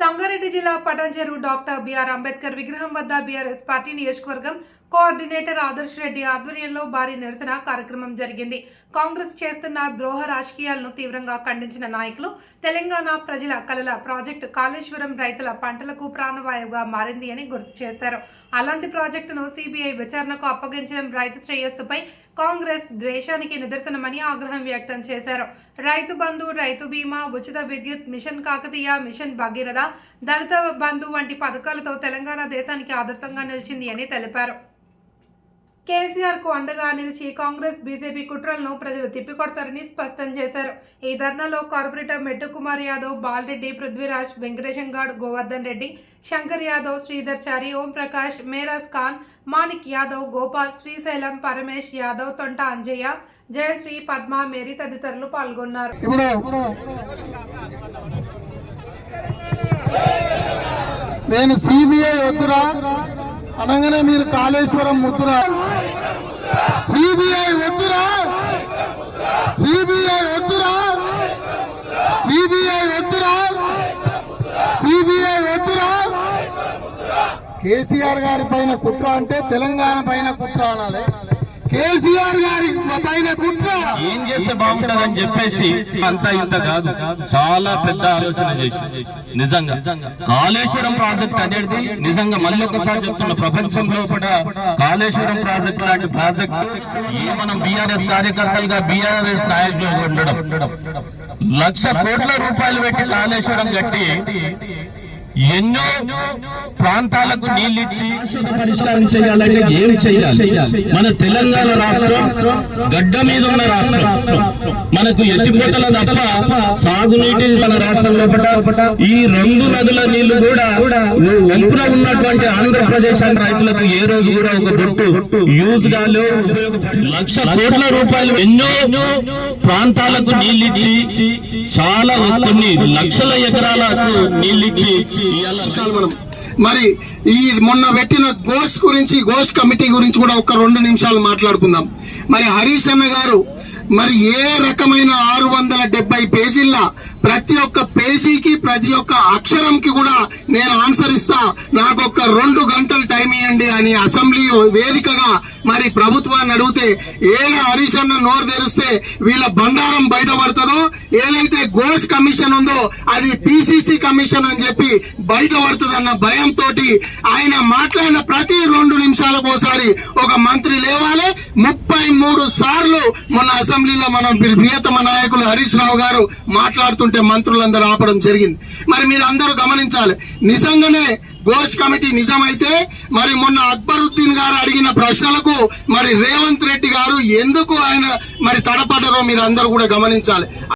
సంగారెడ్డి జిల్లా Patancheru doctor BR Ambedkar విగ్రహం వద్ద బీఆర్ఎస్ పార్టీ నియోజకవర్గం కోఆర్డినేటర్ ఆదర్శ్ రెడ్డి ఆధ్వర్యంలో భారీ నిరసన కార్యక్రమం జరిగింది. కాంగ్రెస్ చేస్తున్న ద్రోహ రాజకీయాలను తీవ్రంగా ఖండించిన నాయకులు తెలంగాణ ప్రజల కలల ప్రాజెక్టు కాళేశ్వరం రైతుల పంటలకు ప్రాణవాయువుగా మారింది అని గుర్తు చేశారు. అలాంటి ప్రాజెక్టును సిబిఐ విచారణకు అప్పగించడం రైతు శ్రేయస్సుపై కాంగ్రెస్ ద్వేషానికి నిదర్శనమని ఆగ్రహం వ్యక్తం చేశారు. రైతు బంధు రైతు బీమా ఉచిత విద్యుత్ మిషన్ కాకతీయ మిషన్ భగీరథ దళిత బంధు వంటి పథకాలతో తెలంగాణ దేశానికి ఆదర్శంగా నిలిచింది అని తెలిపారు. కేసీఆర్కు అండగా నిలిచి కాంగ్రెస్ బీజేపీ కుట్రలను ప్రజలు తిప్పికొడతారని స్పష్టం చేశారు. ఈ ధర్నాలో కార్పొరేటర్ మెట్టు కుమార్ యాదవ్ బాలరెడ్డి పృథ్వీరాజ్ వెంకటేశం గౌడ్ గోవర్ధన్ రెడ్డి శంకర్ యాదవ్ శ్రీధర్ చారి మేరాజ్ ఖాన్ మాణిక్ యాదవ్ గోపాల్ శ్రీశైలం పరమేష్ యాదవ్ తొంట అంజయ్య జయశ్రీ పద్మ మేరీ తదితరులు పాల్గొన్నారు. నేను సిబిఐ వద్దురా? అనగానే మీరు కాళేశ్వరం ముద్దురా సిబిఐ వద్దురా. సిబిఐ వద్దురా. సిబిఐ వద్దురా. సిబిఐ వద్దురా. కేసీఆర్ గారి పైన కుట్ర అంటే తెలంగాణ పైన కుట్ర అనాలి. కేసీఆర్ గారి ఏం చేస్తే బాగుంటుందని చెప్పేసి అంత ఇంత కాదు. చాలా పెద్ద ఆలోచన చేసి. నిజంగా. కాళేశ్వరం ప్రాజెక్ట్ అనేది నిజంగా మళ్ళీ ఒకసారి చెప్తున్న ప్రపంచం లోపల కాళేశ్వరం ప్రాజెక్ట్ లాంటి ప్రాజెక్ట్ ఏ మనం బీఆర్ఎస్ కార్యకర్తలుగా బీఆర్ఎస్ నాయకులు ఉండడం. లక్ష కోట్ల రూపాయలు పెట్టి కాళేశ్వరం కట్టి ఎన్నో ప్రాంతాలకు నీళ్ళిచ్చి పరిష్కారం చేయాలంటే ఏం చేయాలి? మన తెలంగాణ రాష్ట్రం గడ్డ మీద ఉన్న రాష్ట్రం. మనకు ఎత్తిపోతల తప్ప సాగునీటి మన రాష్ట్రం లోపల ఈ రెండు నదుల నీళ్ళు కూడా వంపున ఉన్నటువంటి ఆంధ్రప్రదేశ్ రైతులకు ఏ రోజు కూడా ఒక బొట్టు యూజ్గా లక్ష కోట్ల రూపాయలు ఎన్నో ప్రాంతాలకు నీళ్ళిచ్చి చాలా కొన్ని లక్షల ఎకరాలకు నీళ్ళిచ్చి మనం. మరి ఈ మొన్న పెట్టిన గోష్ గురించి గోష్ కమిటీ గురించి కూడా ఒక రెండు నిమిషాలు మాట్లాడుకుందాం. మరి హరీష్ అన్న గారు మరి ఏ రకమైన ఆరు వందల డెబ్బై పేజీల ప్రతి ఒక్క పేజీకి ప్రతి ఒక్క అక్షరంకి కూడా నేను ఆన్సర్ ఇస్తా. నాకు ఒక రెండు గంటలు టైం ఇవ్వండి అని అసెంబ్లీ వేదికగా మరి ప్రభుత్వాన్ని అడిగితే ఏడ హరీష్ అన్న నోరు తెరిస్తే వీళ్ళ బండారం బయటపడుతుందో ఏదైతే గోల్స్ కమిషన్ ఉందో అది పిసిసి కమిషన్ అని చెప్పి బయటపడుతుందన్న భయంతో ఆయన మాట్లాడిన ప్రతి రెండు నిమిషాలకు ఒకసారి ఒక మంత్రి లేవాలి ముప్పై మూడు సార్లు మొన్న అసెంబ్లీలో మన ప్రియతమ నాయకులు హరీష్ రావు గారు మాట్లాడుతుంటే మంత్రులందరూ ఆపడం జరిగింది. మరి మీరు అందరూ గమనించాలి. నిజంగానే ఘోష్ కమిటీ నిజమైతే మరి మొన్న అక్బరుద్దీన్ గారు అడిగిన ప్రశ్నలకు మరి రేవంత్ రెడ్డి గారు ఎందుకు ఆయన మరి తడపడరో మీరు అందరూ కూడా గమనించాలి.